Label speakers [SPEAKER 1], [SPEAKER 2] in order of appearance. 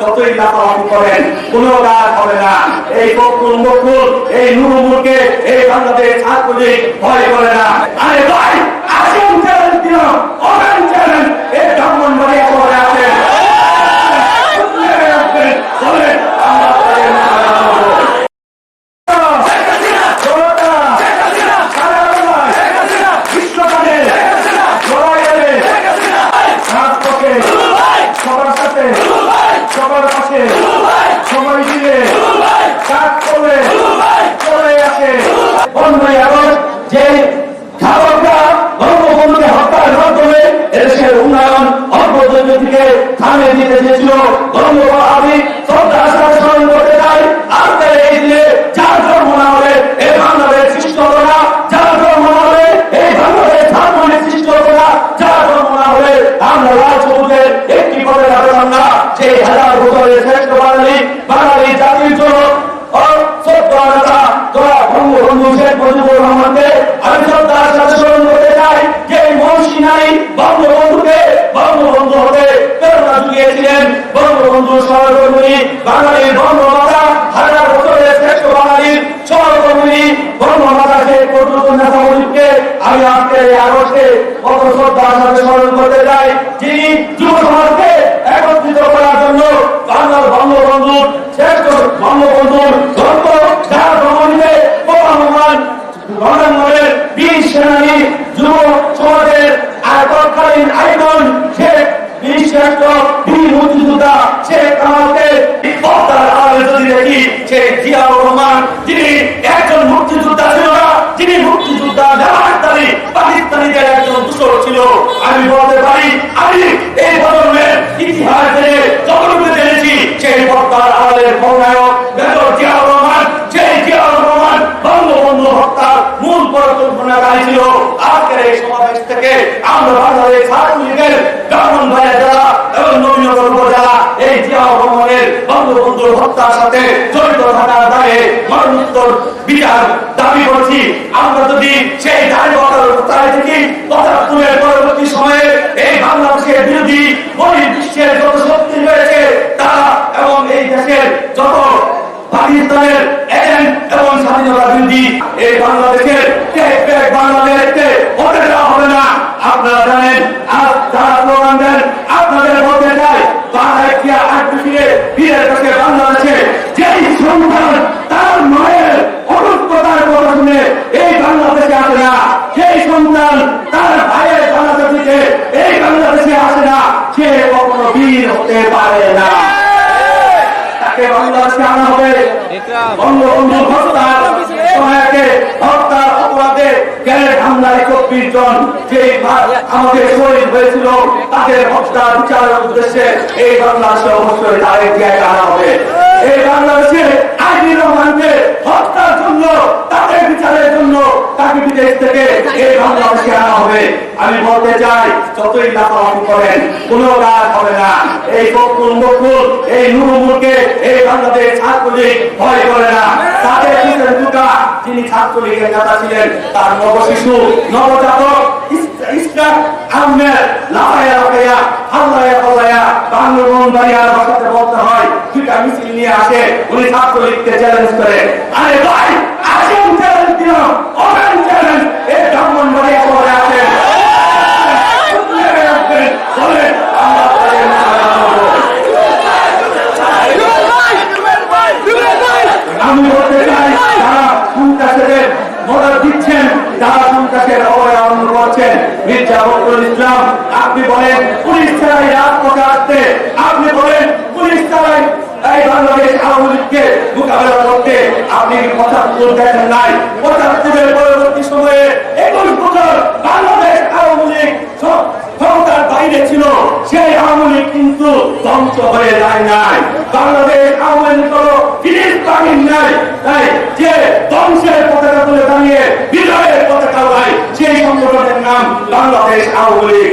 [SPEAKER 1] যতই লাফালাফি করেন কোনো কাজ হবে না। এই বকুল বকুল এই নুরুমুরকে এই বাংলাদেশ ছাত্রলীগ ভয় করে না। আরে ভাই, আসুন চ্যালেঞ্জ দিন ওপেন চ্যালেঞ্জ এই ব্রাহ্মণবাড়ি খবরে আছেন বলেন আমরা তাদের মোকাবেলা করব। সবার সাথে সবার পাশে সবাই মিলে কাজ করে চলে আসে পনেরোই আগস্ট যে খাবারটা বঙ্গবন্ধুকে হত্যার মাধ্যমে এদেশের উন্নয়ন অগ্রগতিকে থামিয়ে দিতে চেয়েছিল বঙ্গবন্ধু আমি শ্রদ্ধা সাথে স্মরণ করতে চাই আজকের এই দিনে যার জন্ম না হবে এই বাংলাদেশ সৃষ্টি হবে না যার জন্ম না হবে এই বাংলাদেশ ধারণের সৃষ্টি হবে না যার জন্ম না হবে আমরা লাল সবুজের একটি পদে রাখলাম না সেই হাজার বছরের শ্রেষ্ঠ বাঙালি বাঙালি জাতির জন্য ও শ্রদ্ধা নেতা তোরা বঙ্গবন্ধু শেখ মুজিবুর রহমানকে আমি শ্রদ্ধার সাথে স্মরণ করতে চাই যে মহর্ষি নাই বঙ্গবন্ধুকে বঙ্গবন্ধু হতে প্রেরণা জুগিয়েছিলেন বঙ্গবন্ধু সহকর্মী বাঙালির বঙ্গমাতা হাজার বছরের শ্রেষ্ঠ বাঙালির সহকর্মী মুজিবকে আমি আজকে এই আগস্টে কত শ্রদ্ধার সাথে স্মরণ করতে চাই। যিনি যুব সমাজকে একত্রিত করার জন্য বাংলার বঙ্গবন্ধু শ্রেষ্ঠ বঙ্গবন্ধুর গল্প যার জিয়াউর রহমান। আমি এই প্রজন্মের ইতিহাস জেনে যতটুকু জেনেছি, সেই পদ্মার আমাদের খলনায়ক মেজর জিয়াউর রহমান, সেই জিয়া রহমান বঙ্গবন্ধু হত্যার মূল পরিকল্পনাকারী ছিল। আজকের এই সমাবেশ থেকে আমরা বাংলাদেশ ছাত্রলীগের ব্রাহ্মণবাড়িয়া জেলা এবং নবীনগর উপজেলা, এই জিয়া রহমানের বঙ্গবন্ধুর হত্যার সাথে জড়িত থাকার দায়ে মরণোত্তর বিচার দাবি করছি। আমরা যদি সেই দায়বদ্ধতার দায় থেকে, পঁচাত্তরের পরবর্তী সময়ে এই বাংলাদেশের বিরোধী বহির্বিশ্বের যত শক্তি রয়েছে তারা এবং এই দেশের যত পাকিস্তানের এজেন্ট এবং স্বাধীনতা বিরোধী, এই বাংলাদেশের বাংলাদেশকে হবে না। আপনারা জানেন আর যারা স্লোগান দেন আপনাদের বলতে চাই বাংলায় কি আট ফিরে ফিরে কাছে বাংলাদেশে যেই সন্তান তার মায়ের অনুষ্ঠতার কথা শুনে এই বাংলাদেশে আসে না সেই সন্তান তার ভাইয়ের জানাজা থেকে এই বাংলাদেশে আসে না সে কখনো বীর হতে পারে না। তাকে জন যে আমাদের শহীদ হয়েছিল, তাদের হত্যার বিচারের এই বাংলাদেশে আনা হবে। এই বাংলাদেশে আইনি রহমানকে হত্যার জন্য তাদের বিচারের জন্য বিদেশ থেকে এই হবে। আমি বলতে চাই, যতই করেন কাজ হবে না। এই বকুল বকুল এই নুরুমুরকে এই বাংলাদেশ ছাত্রলীগ ভয় করে না। ছাত্রলীগের নেতা ছিলেন ছাত্রলীগকে আরে ভাই ওপেন চ্যালেঞ্জ এই ব্রাহ্মণ বাড়িয়া খবরে আছেন বলেন আমরা তাদের মোকাবেলা করব। আমি বলতে চাই যারা সন্ত্রাসের মদত দিচ্ছেন, যারা সন্ত্রাসের অবয়ন করছেন। মির্জা ফখরুল ইসলাম, আপনি বলেন, পুলিশ ছাড়াই রাজপথে আসতে। আপনি বলেন, পুলিশ ছাড়াই বাংলাদেশ আওয়ামী লীগকে মোকাবেলা করতে। আপনি কি পঁচাত্তর দেখেন নাই? পঁচাত্তরের পরবর্তী সময়ে একুশ বছর বাইরে ছিল। সেই আওয়ামী লীগ কিন্তু ধ্বংস হয়ে যায় নাই। বাংলাদেশ আওয়ামী লীগ হলো ফিলিস্তানির নাই। তাই যে ধ্বংসের পতাকা তুলে দাঁড়িয়ে বিজয়ের পতাকা উড়ায় সেই সংগঠনের নাম বাংলাদেশ আওয়ামী লীগ।